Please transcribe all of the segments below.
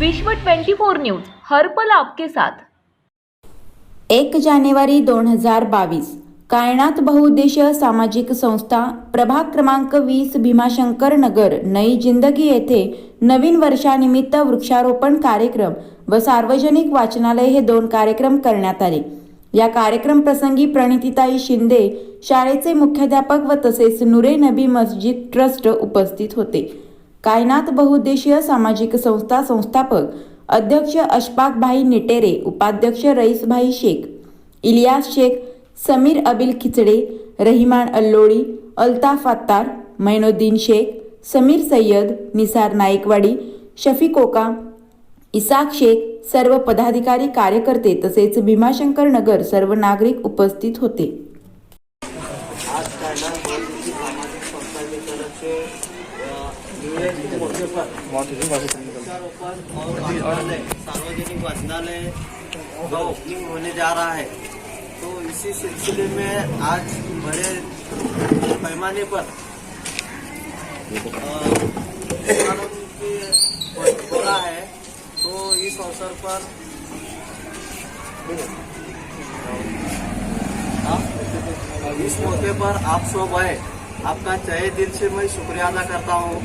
विश्व 24 न्यूज हर्पल आपके साथ. एक जानेवारी दोन हजार बावीस कायनात बहुउद्देशीय सामाजिक संस्था प्रभाग क्रमांक वीस भीमाशंकर नगर नई जिंदगी येथे नवीन वर्षानिमित्त वृक्षारोपण कार्यक्रम व सार्वजनिक वाचनालय हे दोन कार्यक्रम करण्यात आले. या कार्यक्रम प्रसंगी प्रणितिताई शिंदे शाळेचे मुख्याध्यापक व तसेच नुरे नबी मस्जिद ट्रस्ट उपस्थित होते. कायनात बहुउद्देशीय सामाजिक संस्था संस्थापक अध्यक्ष अशफाकभाई निटेरे उपाध्यक्ष रईसभाई शेख इलियास शेख समीर अबिल खिचडे रहिमान अल्लोळी अल्ताफ अत्तार मैनुद्दीन शेख समीर सय्यद निसार नाईकवाडी शफी कोका इसाक शेख सर्व पदाधिकारी कार्यकर्ते तसेच भीमाशंकर नगर सर्व नागरिक उपस्थित होते. न्यूयॉर्क के मौके पर वृक्षारोपण और वाचनालय सार्वजनिक वाचनालय का ओपनिंग होने जा रहा है तो इसी सिलसिले में आज बड़े पैमाने पर हो रहा है तो इस अवसर पर इस मौके पर आप सब आए। आपका तहे दिल से मैं शुक्रिया अदा करता हूँ।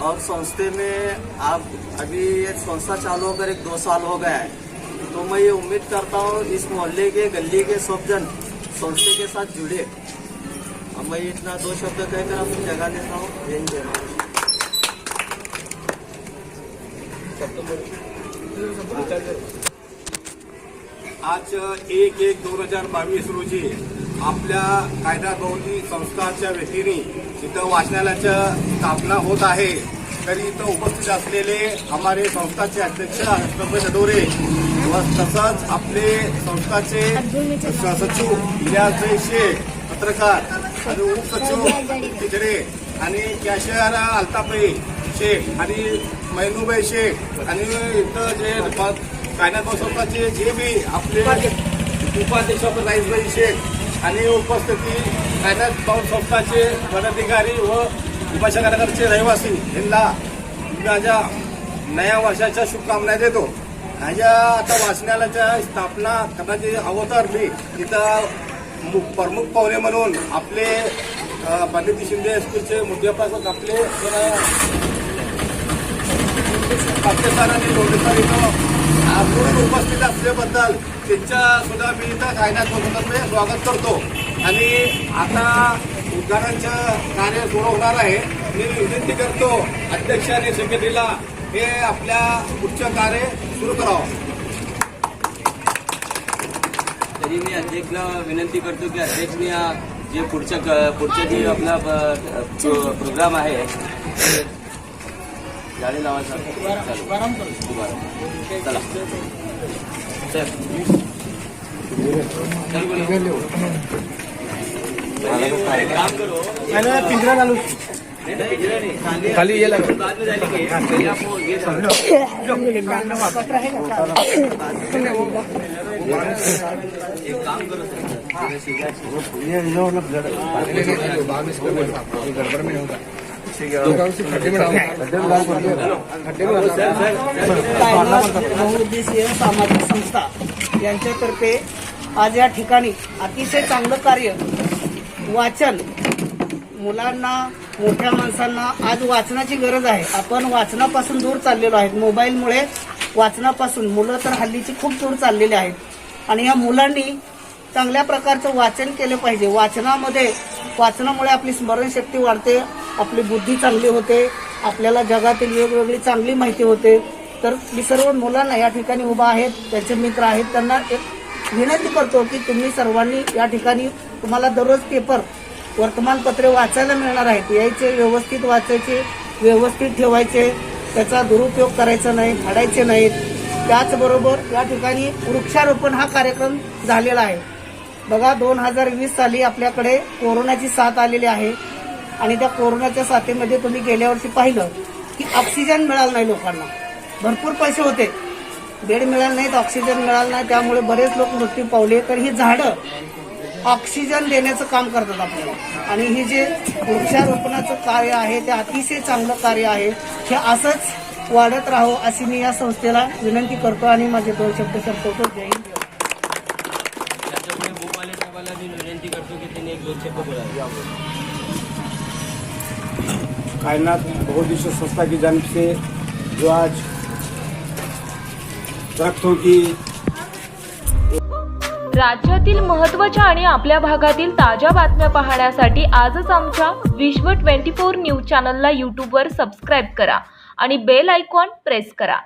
और संस्थे में आप अभी ये संस्था चालू होकर एक दो साल हो गया है। तो मैं ये उम्मीद करता हूँ इस मोहल्ले के गली के सब जन संस्थे के साथ जुड़े। और मैं इतना दो शब्द कहकर अपनी जगह देता हूँ। जय हिंद, जय आज एक एक दोन हज़ार बावीस रोजी आपल्या कायदा गौरी संस्थाच्या वतीने इथं वाचनालयाच्या स्थापना होत आहे. तरी इथं उपस्थित असलेले हमारे संस्थाचे अध्यक्ष हर्षभाई सडोरे व तसंच आपले संस्थाचे सचिव इलियासभाई शेख पत्रकार आणि उपसचिव तिकडे आणि कॅशियर अल्ताफाई शेख आणि मैनूबाई शेख आणि इथं जे कायदा संस्थाचे जे बी आपले उपाध्यक्ष राईसबाई शेख आणि उपस्थिती कायनात पाऊल संस्थाचे पदाधिकारी व उपाशनगरचे रहिवासी यांना माझ्या नया वर्षाच्या शुभकामना देतो. माझ्या आता वाचनालयाच्या स्थापना करण्याची अगोदर तिथं इथं प्रमुख पाहुणे म्हणून आपले अ, पंडित शिंदे स्कूलचे मुख्याध्यापक आपले अ, पाकिस्तान आणि लोणीकर इथं आपण उपस्थित असल्याबद्दल त्यांच्या सुद्धा मी इथं कायद्यात बसून स्वागत करतो. आणि आता उद्घाटनचं कार्य सुरू होणार आहे. मी विनंती करतो अध्यक्ष आणि सेक्रेटरीला हे आपल्या पुढचं कार्य सुरू करावं. तरी मी अध्यक्षला विनंती करतो की अध्यक्षने जे पुढच्या क- पुढचं जे आपला प्रोग्राम आहे ते गाडी लावायचा. उभारा. चला सर. चल बोलो. एक काम करो नहीं, नहीं, पिंजरा नहीं. खाली ये लगा बाद में जाएंगे सामाजिक संस्था यांच्यातर्फे आज या ठिकाणी अतिशय चांगलं कार्य वाचन मुलांना मोठ्या माणसांना आज वाचनाची गरज आहे. आपण वाचनापासून दूर चाललेलो आहेत. मोबाईलमुळे वाचनापासून मुलं तर हल्लीची खूप दूर चाललेली आहेत. आणि या मुलांनी चांगल्या प्रकारचं वाचन केलं पाहिजे. वाचनामध्ये वाचनामुळे आपली स्मरणशक्ती वाढते. आपली बुद्धी चांगली होते आपल्याला जगातील वेगवेगळी चांगली माहिती होते. तर मी सर्व मुलांना या ठिकाणी उभा आहेत त्यांचे मित्र आहेत त्यांना एक विनंती करतो की तुम्ही सर्वांनी या ठिकाणी तुम्हाला दररोज पेपर वर्तमानपत्रे वाचायला मिळणार आहेत. यायचे व्यवस्थित वाचायचे व्यवस्थित ठेवायचे. त्याचा दुरुपयोग करायचा नाही फाडायचे नाहीत. त्याचबरोबर या ठिकाणी वृक्षारोपण हा कार्यक्रम झालेला आहे. बघा दोन हजार वीस साली आपल्याकडे कोरोनाची साथ आलेली आहे. आणि त्या कोरोनाच्या साथीमध्ये तुम्ही गेल्या वर्षी पाहिलं की ऑक्सिजन मिळालं नाही लोकांना. भरपूर पैसे होते. बेड मिळालं नाहीत ऑक्सिजन मिळालं नाही त्यामुळे बरेच लोक मृत्यू पावले. तर ही झाडं ऑक्सिजन देण्याचं काम करतात आपल्याला. आणि ही जे वृक्षारोपणाचं कार्य आहे ते अतिशय चांगलं कार्य आहे. हे असंच वाढत राहो अशी मी या संस्थेला विनंती करतो आणि माझे दोन शब्द संपवतो. जय हिंद. विनंती करतो की त्यांनी एक दोन शब्द बोलावे. कायनात बहुद्देशीय संस्था की जानब से जो आज दरख्तों की राज्यातील महत्त्वाच्या आणि आपल्या भागातील ताज्या बातम्या पाहण्यासाठी आजच आमच्या विश्व ट्वेंटी फोर न्यूज चॅनलला यूट्यूबवर सबस्क्राईब करा आणि बेल आयकॉन प्रेस करा.